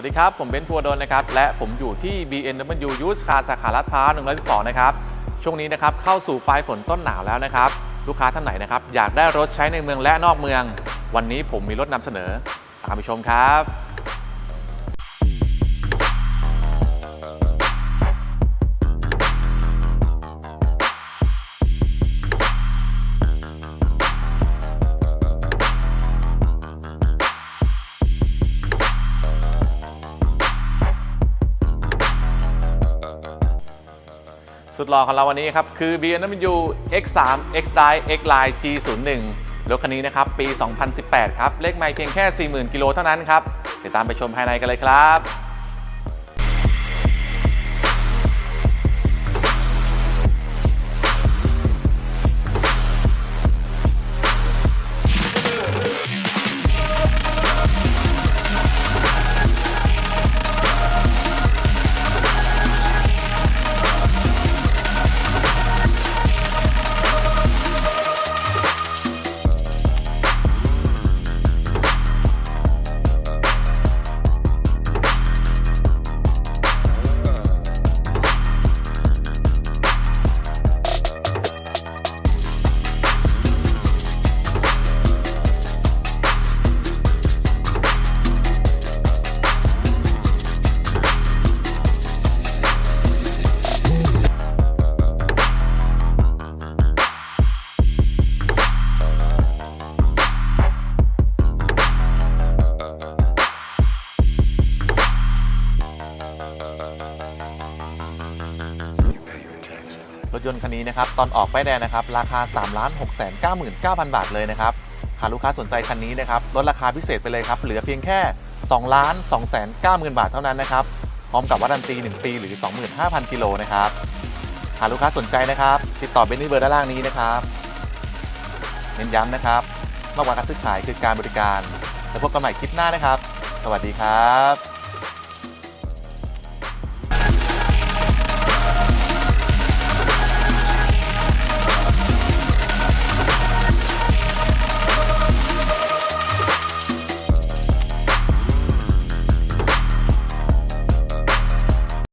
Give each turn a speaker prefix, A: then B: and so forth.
A: วัสดีครับ ผมเบนซ์พัวดนนะครับ และผมอยู่ที่ BMW Used Car สาขาลาดพร้าว112 นะครับ ช่วงนี้นะครับเข้าสู่ปลายฝนต้นหนาวแล้วนะครับ ลูกค้าท่านไหนนะครับ อยากได้รถใช้ในเมืองและนอกเมือง วันนี้ผมมีรถนำเสนอ ตามไปชมครับ สุดหล่อของเราวันนี้ครับ คือ BMW X3 X Drive X Line G01 รถคันนี้นะครับ ปี 2018 ครับ เลขไม่เพียงแค่ 40,000 กิโลเท่านั้นครับเดี๋ยวตามไปชมภายในกันเลยครับ รถยนต์คันนี้นะครับตอนออกป้ายแดงนะครับราคา 3 6 9 9 9 0 0 บาทเลยนะครับหากลูกค้าสนใจคันนี้นะครับลดราคาพิเศษไปเลยครับเหลือเพียงแค่ 2 2 9 0 0 0 0 บาทเท่านั้นนะครับพร้อมกับวารันตี 1 ปีหรือ 25,000 กิโลนะครับหากลูกค้าสนใจนะครับ ติดต่อเบนนี่เบอร์ด้านล่างนี้นะครับเน้นย้ำนะครับมากกว่าการซื้อขายคือการบริการ แล้วพบกันใหม่คลิปหน้านะครับ สวัสดีครับ